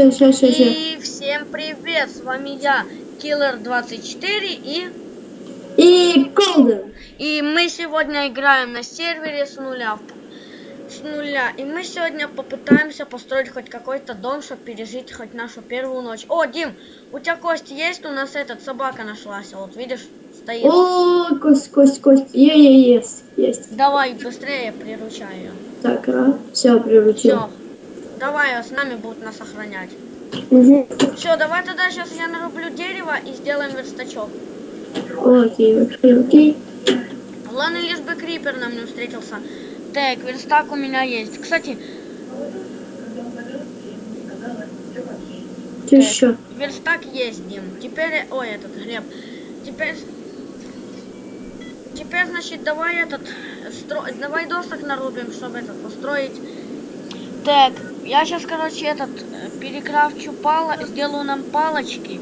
Сейчас, сейчас, сейчас. И всем привет, с вами я, Killer24 и... И Колден. И мы сегодня играем на сервере с нуля. С нуля. И мы сегодня попытаемся построить хоть какой-то дом, чтобы пережить хоть нашу первую ночь. О, Дим, у тебя кость есть? У нас этот собака нашлась. Вот видишь, стоит. О, кость, кость, кость. Е-е, есть, есть. Давай быстрее приручай ее. Так, а, все, приручил. Все. Давай, с нами будут нас охранять. Угу. Все, давай тогда сейчас я нарублю дерево и сделаем верстачок. Окей, окей, окей. Ладно, лишь бы крипер нам не встретился. Так, верстак у меня есть. Кстати, Что еще? верстак есть, Дим. Теперь, ой, этот, Глеб. Теперь, теперь, значит, давай этот, стро... давай досок нарубим, чтобы этот, построить. Так, я сейчас, короче, этот, э, перекрафчу пала, сделаю нам палочки.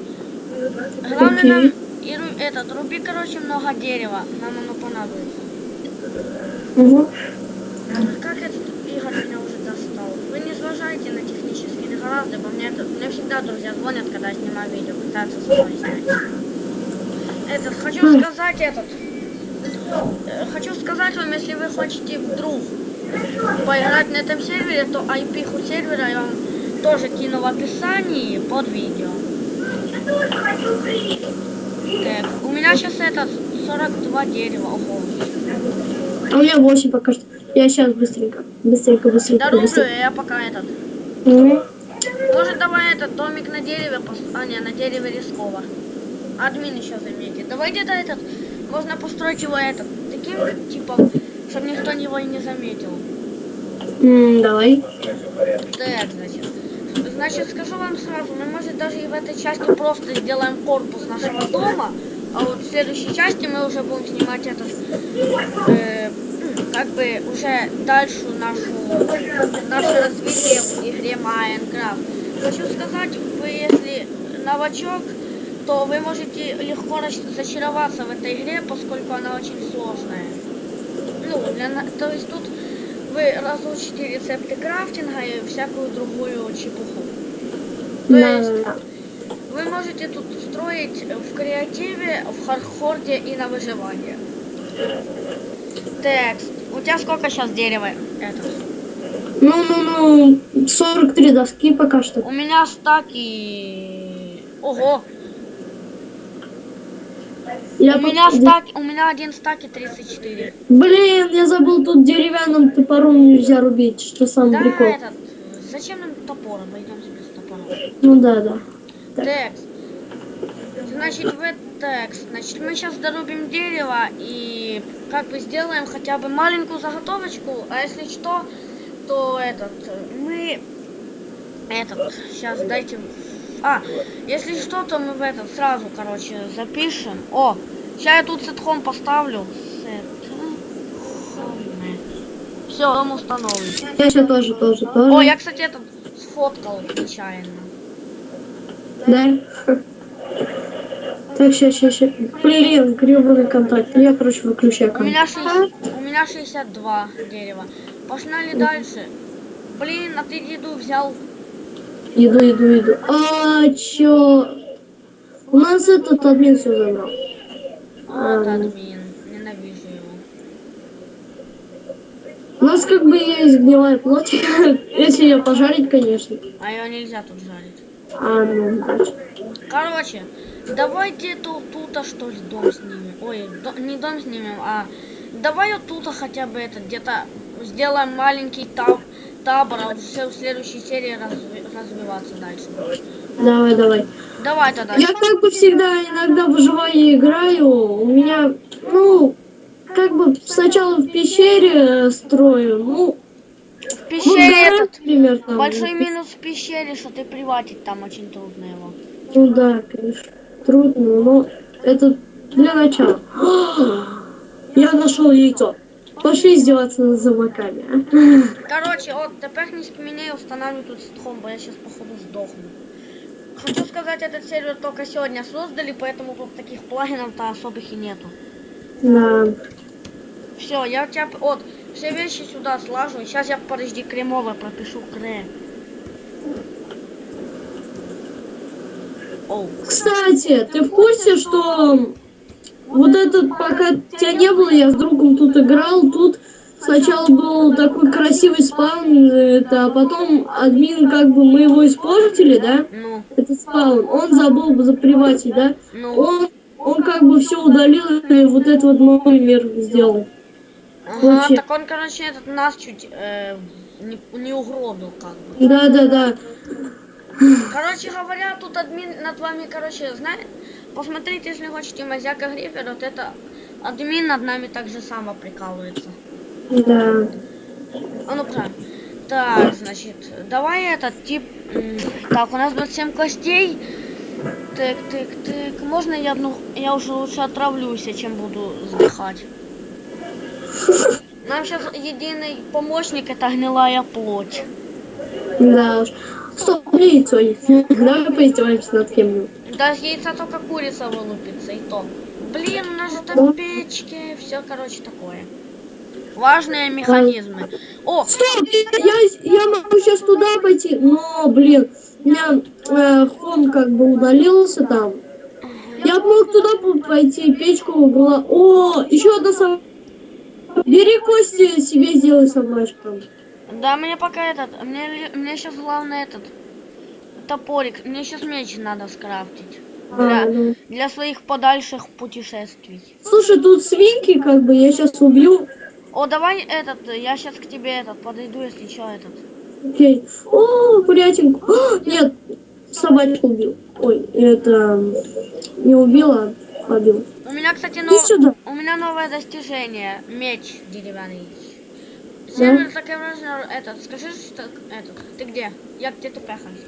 Главное Окей. нам, и этот, руби, короче, много дерева. Нам оно понадобится. Угу. Как этот Игорь меня уже достал? Вы не зважайте на технические негаразды, бо мне, это- мне всегда друзья звонят, когда я снимаю видео, пытаются со мной снять. Этот, хочу Хм. сказать этот. э, Хочу сказать вам, если вы хотите вдруг поиграть на этом сервере, то IP сервера я вам тоже кину в описании под видео. Так, у меня сейчас этот 42 дерева, ого. А у меня 8 пока что. Я сейчас быстренько. Быстренько, быстренько, Дорублю быстренько. я пока этот. Может давай этот домик на дереве, пос- а не, на дереве рисково. Админ еще заметит. Давай где-то этот, можно построить его этот, таким типом, чтобы никто его и не заметил. М, Давай. Так, значит. Значит, скажу вам сразу, мы, может, даже и в этой части просто сделаем корпус нашего дома, а вот в следующей части мы уже будем снимать этот, э, как бы уже дальше нашу, наше развитие в игре Майнкрафт. Хочу сказать, вы если новачок, то вы можете легко зачароваться в этой игре, поскольку она очень сложная. Ну, для, то есть тут вы разучите рецепты крафтинга и всякую другую чепуху. То Да, есть да, вы можете тут строить в креативе, в хардкорде и на выживание. Так, у тебя сколько сейчас дерева? Это? Ну, ну, ну, 43 доски пока что. У меня стаки... Ого! Я у меня стак, у меня один стак и 34. Блин, я забыл, тут деревянным топором нельзя рубить, что самый Да, прикол. этот. Зачем нам топор? Обойдемся без топора. Ну да, да. Текст. Значит, в текст. Значит, мы сейчас дорубим дерево и как бы сделаем хотя бы маленькую заготовочку, а если что, то этот, мы этот, сейчас дайте, а, если что, то мы в этот сразу, короче, запишем. О, сейчас я тут сетхом поставлю. Все, дом установлен. Я сейчас тоже, тоже, тоже. О, я, кстати, этот сфоткал нечаянно. Да? Так, сейчас, сейчас, сейчас. Блин, гребаный контакт. Я, короче, выключаю У камеру. меня, 60, у меня 62 дерева. Пошли дальше. Блин, а ты еду взял. Иду, иду, иду. А, чё? У нас этот админ все забрал. Вот А. админ. Ненавижу его. У нас как бы есть гнилая плоть. Если ее пожарить, конечно. А ее нельзя тут жарить. А, ну, точно. Короче, давайте тут, тут что ли дом снимем. Ой, до- не дом снимем, а давай вот тут хотя бы это где-то сделаем маленький таб, табор, а уже в следующей серии разви- развиваться дальше. Давай, давай. Давай тогда. Я как бы всегда иногда выживаю и играю. У меня, ну, как бы сначала в пещере э, строю. Ну, В вот пещере гора, этот например, там. большой минус в пещере, что ты приватить там очень трудно его. Ну да, конечно. Трудно, но это для начала. Я нашел яйцо. Пошли издеваться над замоками. а. Короче, от тепер не меня устанавливаю тут ситхом, бо я сейчас походу сдохну. Хочу сказать, этот сервер только сегодня создали, поэтому тут таких плагинов-то особых и нету. Да. Все, я у тебя... Вот, все вещи сюда слажу. Сейчас я, подожди, кремовое пропишу кре. Оу. Кстати, ты в курсе, что вот этот, пока тебя не было, я с другом тут играл, тут сначала был такой красивый спаун, это, а потом админ, как бы мы его испортили, да, Ну, этот спаун, он забыл бы заприватить, да, ну. он, он как бы все удалил и вот этот вот новый мир сделал. Ага, вообще. так он, короче, этот нас чуть э, не, не угробил, как бы. Да, да, да. Короче говоря, тут админ над вами, короче, знаете, посмотрите, если хотите, Мазяка Грифер, вот это админ над нами так же само прикалывается. Да. А ну правильно. Так, значит, давай этот тип. Так, у нас 27 костей. Так, так, так. Можно я одну. Я уже лучше отравлюсь, чем буду сдыхать. Нам сейчас единый помощник это гнилая плоть. Да уж. Стоп, есть. Давай поиздеваемся над кем-нибудь. Да яйца только курица вылупится, и то. Блин, у нас же там печки, все, короче, такое. Важные механизмы. О, Стоп, я, я могу сейчас туда пойти, но, блин, у меня э, хом как бы удалился там. Я мог туда пойти, печку была. О, еще одна сам. Бери кости себе сделай собачкам. да, мне пока этот, мне, мне сейчас главное этот топорик, мне сейчас меч надо скрафтить. А, Для, ну. для своих подальших путешествий. Слушай, тут свинки, как бы, я сейчас убью. О, давай этот, я сейчас к тебе этот подойду, если что, этот. Окей. О, курятинку. О, нет, собачку убил. Ой, это не убила, а побил. У меня, кстати, нов... сюда. у меня новое достижение. Меч деревянный. Сервер такой вражен, этот, скажи, что этот, ты где? Я где ты пехаюсь?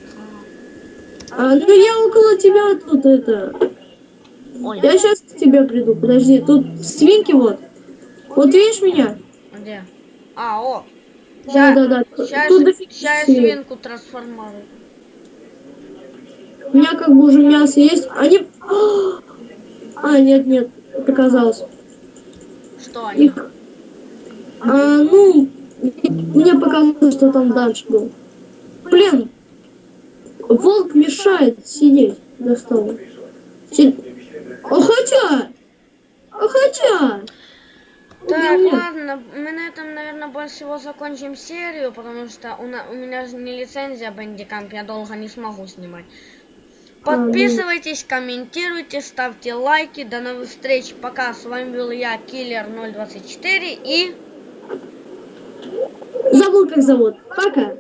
А, ну я около тебя тут это. Ой, Я сейчас к тебе приду. Подожди, тут свинки вот. Вот видишь меня? где? А, о, Да, да, да. Сейчас, Тут дофига я свинку трансформирую. У меня как бы уже мясо есть. Они... А, нет, нет, показалось. Что они? Их... А, ну, мне показалось, что там дальше был. Блин, волк мешает сидеть за столом. Си- А хотя... А хотя... Так, Нет. ладно, мы на этом, наверное, больше всего закончим серию, потому что у, на- у меня же не лицензия Bandicamp, я долго не смогу снимать. Подписывайтесь, комментируйте, ставьте лайки. До новых встреч. Пока. С вами был я, Киллер 024 и... Как зовут. Пока.